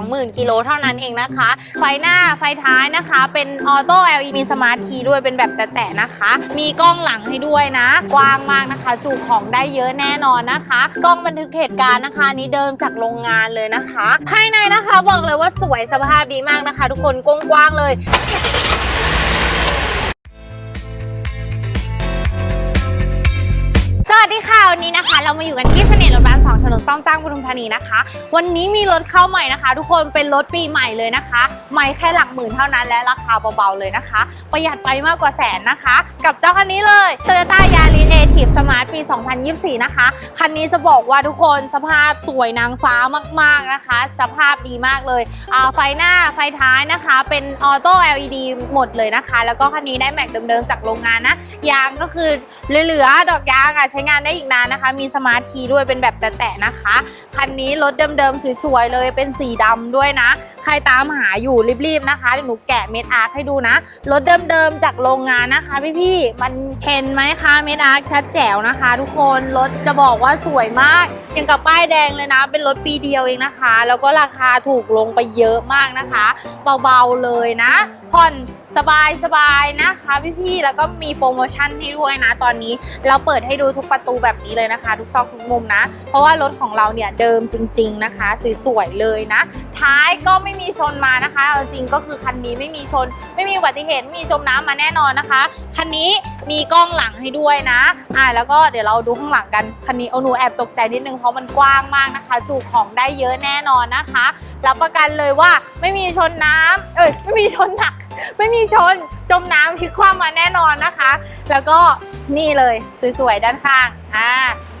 20,000 กิโลเท่านั้นเองนะคะ ไฟหน้าไฟท้ายนะคะ เป็นออโต้ LED มีสมาร์ทคีย์ด้วยเป็นแบบแตะๆนะคะ มีกล้องหลังให้ด้วยนะ กว้างมากนะคะ จุของได้เยอะแน่นอนนะคะ กล้องบันทึกเหตุการณ์นะคะ นี้เดิมจากโรงงานเลยนะคะ ภายในนะคะบอกเลยว่าสวยสภาพดีมากนะคะ ทุกคนกว้างๆเลย นี้นะคะ เรามาอยู่กันที่เสน่ห์รถบ้านสองถนนซ่อมสร้างปทุมธานีนะคะ วันนี้มีรถเข้าใหม่นะคะ ทุกคนเป็นรถปีใหม่เลยนะคะ ไม่แค่หลักหมื่นเท่านั้นและราคาเบาๆเลยนะคะ ประหยัดไปมากกว่าแสนนะคะ กับเจ้าคันนี้เลย Toyota Yaris Native Smart ปี 2024 นะคะ คันนี้จะบอกว่าทุกคนสภาพสวยนางฟ้ามากๆนะคะ สภาพดีมากเลยไฟหน้าไฟท้ายนะคะ เป็นออโต้ LED หมดเลยนะคะ แล้วก็คันนี้ได้แม็กเดิมๆจากโรงงานนะยางก็คือเหลือๆดอกยางอะใช้งานได้อีกนานนะคะ มีสมาร์ทคีย์ด้วยเป็นแบบแตะๆนะคะ คันนี้รถเดิมๆสวยๆเลยเป็นสีดำด้วยนะ ใครตามหาอยู่รีบๆนะคะเดี๋ยวหนูแกะเม็ดอาร์คให้ดูนะ รถเดิมๆจากโรงงานนะคะพี่ๆมันเห็นไหมคะเม็ดอาร์คชัดแจ๋วนะคะ ทุกคนรถจะบอกว่าสวยมากอยังกับป้ายแดงเลยนะ เป็นรถปีเดียวเองนะคะ แล้วก็ราคาถูกลงไปเยอะมากนะคะ เบาๆเลยนะผ่อนสบายสบายๆนะคะพี่ๆ แล้วก็มีโปรโมชั่นให้ด้วยนะ ตอนนี้เราเปิดให้ดูทุกประตูแบบนี้เลยนะคะ ทุกซอกทุกมุมนะ เพราะว่ารถของเราเนี่ยเดิมจริง ๆนะคะ สวยๆเลยนะ ท้ายก็ไม่มีชนมานะคะเอาจริงก็คือคันนี้ไม่มีชน ไม่มีอุบัติเหตุไม่มีจมน้ำมาแน่นอนนะคะ คันนี้มีกล้องหลังให้ด้วยนะ อ่าแล้วก็เดี๋ยวเราดูข้างหลังกันคันนี้เอาหนูแอบตกใจนิดนึงเพราะมันกว้างมากนะคะ จุของได้เยอะแน่นอนนะคะรับประกันเลยว่าไม่มีชนน้ำเอ้ยไม่มีชนหนัก ไม่มีชนจมน้ำพลิกคว่ำมาแน่นอนนะคะ แล้วก็นี่เลยสวยๆด้านข้างอ่า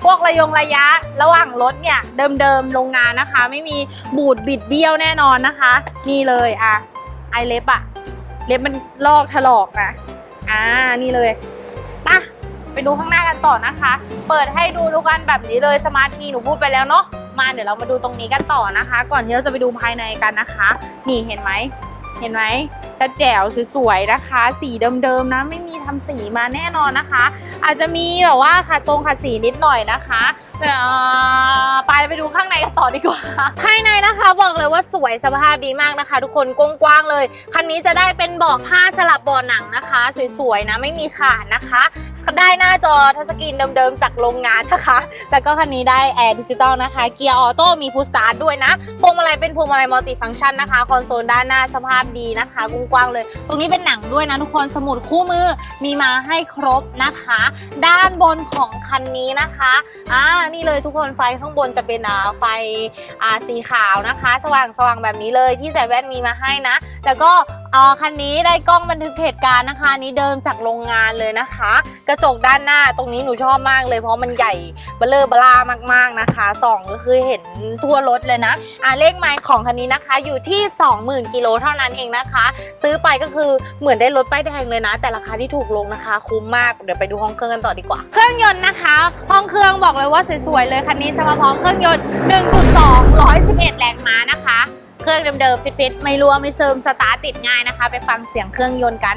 พวกระยงระยะระหว่างรถเนี่ยเดิมๆโรงงานนะคะ ไม่มีบูดบิดเบี้ยวแน่นอนนะคะ นี่เลยอะไอเล็บอะเล็บมันลอกถลอกนะอ่านี่เลย ไปดูข้างหน้ากันต่อนะคะ เปิดให้ดูทุกกันแบบนี้เลยสมาร์ทีหนูพูดไปแล้วเนาะมาเดี๋ยวเรามาดูตรงนี้กันต่อนะคะ ก่อนที่เราจะไปดูภายในกันนะคะ นี่เห็นไหมเห็นไหมชัดแจ๋วสวยๆนะคะ สีเดิมๆนะ ไม่มีทำสีมาแน่นอนนะคะ อาจจะมีแบบว่าขัดทรงขัดสีนิดหน่อยนะคะไปไปดูข้างในกันต่อดีกว่า ภายในนะคะบอกเลยว่าสวยสภาพดีมากนะคะ ทุกคนกว้างๆเลย คันนี้จะได้เป็นเบาะผ้าสลับเบาะหนังนะคะ สวยๆนะไม่มีขาดนะคะ ได้หน้าจอทัชสกรีนเดิมๆ จากโรงงานนะคะ แล้วก็คันนี้ได้แอร์ดิจิตอลนะคะ เกียร์ออโต้มีพุชสตาร์ทด้วยนะพวงมาลัยเป็นพวงมาลัยมัลติฟังก์ชันนะคะ คอนโซลด้านหน้าสภาพดีนะคะกว้างๆเลย ตรงนี้เป็นหนังด้วยนะทุกคน สมุดคู่มือมีมาให้ครบนะคะ ด้านบนของคันนี้นะคะอ่านี่เลยทุกคนไฟข้างบนจะเป็นไฟอ่าสีขาวนะคะ สว่างสว่างแบบนี้เลยที่ใส่แว่นมีมาให้นะ แล้วก็ อ่อคันนี้ได้กล้องบันทึกเหตุการณ์นะคะนี้เดิมจากโรงงานเลยนะคะ กระจกด้านหน้าตรงนี้หนูชอบมากเลยเพราะมันใหญ่เบลอเบลามาก ๆนะคะสองก็คือเห็นทั่วรถเลยนะอ่าเลขไมล์ของคันนี้นะคะอยู่ที่ 20,000กิโลเท่านั้นเองนะคะ ซื้อไปก็คือเหมือนได้รถป้ายแดงเลยนะ แต่ราคาที่ถูกลงนะคะ คุ้มมากเดี๋ยวไปดูห้องเครื่องกันต่อดีกว่า เครื่องยนต์นะคะ ห้องเครื่องบอกเลยว่าสวยๆเลยคันนี้จะมาพร้อมเครื่องยนต์ 1.2 111 รื่องเดิมๆฟิตๆไม่รั่วไม่เซิมสตาร์ทติดง่ายนะคะ ไปฟังเสียงเครื่องยนต์กัน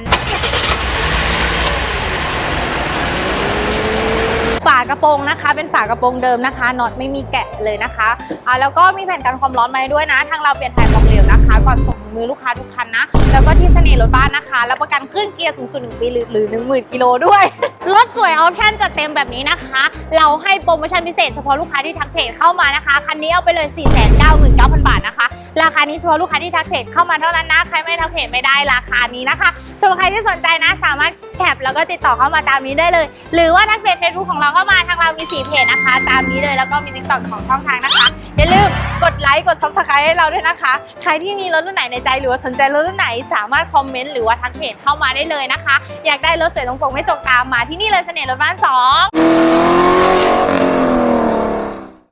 ฝากระโปรงนะคะ เป็นฝากระโปรงเดิมนะคะน็อตไม่มีแกะเลยนะคะอ่าแล้วก็มีแผ่นกันความร้อนมาด้วยนะ ทางเราเปลี่ยนถ่ายความเร็วนะคะ ก่อนส่งมือลูกค้าทุกคันนะ แล้วก็ที่เสน่ห์รถบ้านนะคะ แล้วประกันเครื่องเกียร์สูงสุด1ปีหรือหรือ10,000กิโลด้วย รถสวยออปชั่นจัดเต็มแบบนี้นะคะ เราให้โปรโมชั่นพิเศษเฉพาะลูกค้าที่ทักเพจเข้ามานะคะ คันนี้เอาไปเลย 499,000 บาทนะคะ ราคานี้เฉพาะลูกค้าที่ทักเพจเข้ามาเท่านั้นนะ ใครไม่ทักเพจไม่ได้ราคานี้นะคะสำหรับใครที่สนใจนะ สามารถแคปแล้วก็ติดต่อเข้ามาตามนี้ได้เลย หรือว่าทักเพจเฟซบุ๊กของเราเข้ามาทางเรามี4เพจนะคะ ตามนี้เลยแล้วก็มีติ๊กต็อกของช่องทางนะคะ อย่าลืมกดไลค์กดซับสไครต์ให้เราด้วยนะคะ ใครที่มีรถรุ่นไหนในใจหรือว่าสนใจรถรุ่นไหน สามารถคอมเมนต์หรือว่าทักเพจเข้ามาได้เลยนะคะ อยากได้รถสวยตรงปกไม่จกตามมาที่นี่เลยเสน่ห์รถบ้านสอง